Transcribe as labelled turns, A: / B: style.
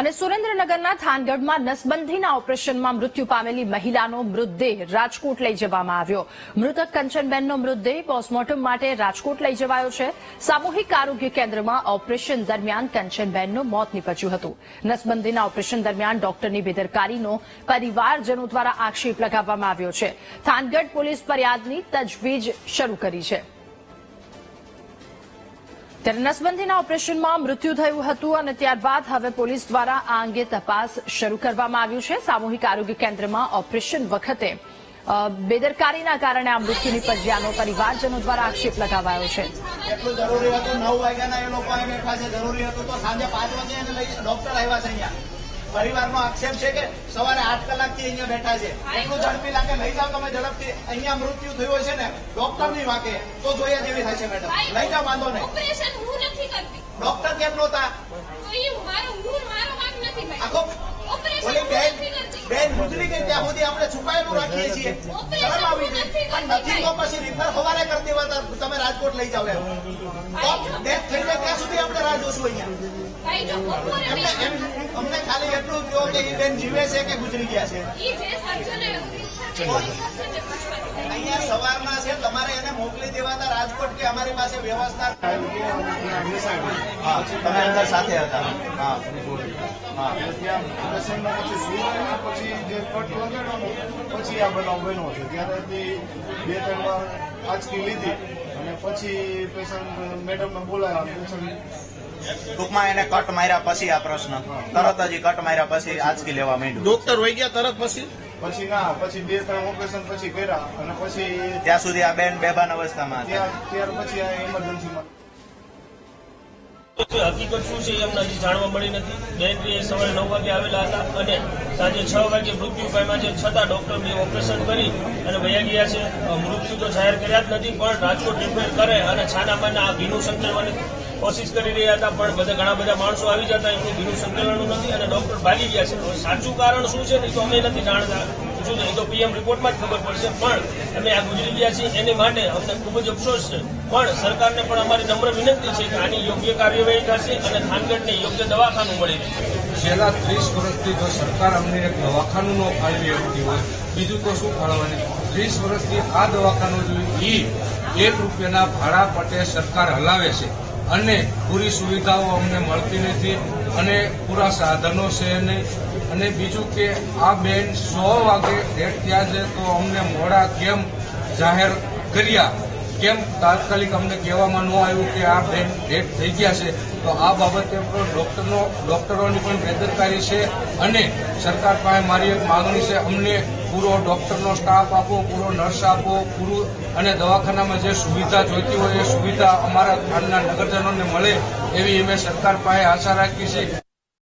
A: અને સુરેન્દ્રનગરના થાનગઢમાં નસબંધીના ઓપરેશનમાં મૃત્યુ પામેલી મહિલાનો મૃતદેહ રાજકોટ લઈ જવામાં આવ્યો. મૃતક કંચનબેનનો મૃતદેહ પોસ્ટમોર્ટમ માટે રાજકોટ લઈ જવાયો છે. સામૂહિક આરોગ્ય કેન્દ્રમાં ઓપરેશન દરમિયાન કંચનબેનનું મોત નીપજ્યું હતું. નસબંધીના ઓપરેશન દરમિયાન ડોક્ટરની બેદરકારીનો પરિવારજનો દ્વારા આક્ષેપ લગાવવામાં આવ્યો છે. થાનગઢ પોલીસ ફરિયાદની તજવીજ શરૂ કરી છે. ત્યારે નસબંધીના ઓપરેશનમાં મૃત્યુ થયું હતું અને ત્યારબાદ હવે પોલીસ દ્વારા આ અંગે તપાસ શરૂ કરવામાં આવ્યું છે. સામૂહિક આરોગ્ય કેન્દ્રમાં ઓપરેશન વખતે બેદરકારીના કારણે આ મૃત્યુ નિપજ્યાનો પરિવારજનો દ્વારા આક્ષેપ લગાવાયો છે.
B: જરૂરી હતું, નવ વાગ્યાના એ લોકો જરૂરી હતું તો સાંજે પાંચ વાગે ડોક્ટર આવ્યા છે અહીંયા પરિવારનો આક્ષેપ છે કે સવારે આઠ કલાકથી અહીંયા બેઠા છે. એટલું ઝડપી લાગે લઈ જાઓ તમે ઝડપથી. અહીંયા મૃત્યુ થયું છે ને ડોક્ટરની વાંકે તો જોઈએ જેવી થાય છે મેડમ. લઈ જાઓ વાંધો નહીં. ડોક્ટર કેમ નહોતા? આખો બેન ગુજરી ગઈ ત્યાં સુધી આપણે છુપાયેલું રાખીએ છીએ? શરમ આવી ગઈ પણ નથી તો પછી રિફર સવારે કરી દેવા તમે રાજકોટ લઈ જાઓ એમ. ડેથ થઈ જાય ત્યાં સુધી આપણે રાહ જોશું અહીંયા. અમને ખાલી એટલું કહો કે એ બેન જીવે છે કે ગુજરી ગયા છે? અહીંયા સવારમાં છે તમારે એને મોકલી દેવાતા રાજકોટ કે અમારી પાસે વ્યવસ્થા તમે અંદર સાથે હતા. હા. હા.
C: પછી જે કટ લગાડવાનો પછી આ બનાવ બન્યો છે. ત્યારે બે ત્રણ વાર આંચકી લીધી અને પછી પેશન્ટ મેડમને બોલાયા પેશન્ટ
B: ટૂંકમાં એને કટ માર્યા પછી આ પ્રશ્ન. તરત જ કટ માર્યા પછી આંચકી લેવા માંડ્યું.
D: ડોક્ટર વહી ગયા તરત પછી?
C: પછી ના પછી બે ત્રણ ઓપરેશન પછી કર્યા અને પછી
B: ત્યાં સુધી આ બેન બેભાન અવસ્થામાં
C: ત્યાર પછી આ ઇમરજન્સીમાં
D: હકીકત શું છે એ હજી જાણવા મળી નથી. બેન સવારે નવ વાગે આવેલા હતા અને સાંજે છ વાગે મૃત્યુ પામ્યા છે. છતાં ડોક્ટર બી ઓપરેશન કરી અને વયા ગયા છે. મૃત્યુ તો જાહેર કર્યા જ નથી પણ રાજકોટ રિપેર કરે અને છાનામાના આ ભીનું સંકલવાની કોશિશ કરી રહ્યા હતા, પણ બધા ઘણા બધા માણસો આવી જતા, એમનું ભીનું સંકલવાનું નથી અને ડોક્ટર ભાગી ગયા છે. સાચું કારણ શું છે એ તો અમે નથી જાણતા. છે એ તો પીએમ રિપોર્ટમાં જ ખબર પડશે. પણ અમે આ ગુજરી ગયા છીએ એની માટે અમને ખૂબ જ અફસોસ છે. પણ સરકારને પણ અમારી નમ્ર વિનંતી છે કે આની યોગ્ય કાર્યવાહી થશે અને ખાનગઢને યોગ્ય દવાખાનું મળી રહેશે
E: છેલ્લા ત્રીસ વર્ષથી જો સરકાર અમને એક દવાખાનું ન ફાળવી આપતી હોય, બીજું તો શું ફાળવવાની? ત્રીસ વર્ષથી આ દવાખાનું જોયું એ એક રૂપિયાના ભાડા પટે સરકાર હલાવે છે. અને પૂરી સુવિધાઓ અમને મળતી નથી અને પૂરા સાધનો છે નહીં. અને બીજું કે આ બેન સો વાગે ડેટ ત્યાં છે તો અમને મોડા કેમ જાહેર કર્યા? કેમ તાત્કાલિક અમને કહેવામાં ન આવ્યું કે આ બેન ડેટ થઈ ગયા છે? તો આ બાબતે પણ ડોક્ટરનો ડોક્ટરોની પણ બેદરકારી છે અને સરકાર પાસે મારી એક માગણી છે. અમને પૂરો ડોક્ટરનો સ્ટાફ આપો, પૂરો નર્સ આપો, પૂરું અને દવાખાનામાં જે સુવિધા જોઈતી હોય એ સુવિધા અમારા ખાનના નગરજનોને મળે એવી અમે સરકાર પાસે આશા રાખીએ છીએ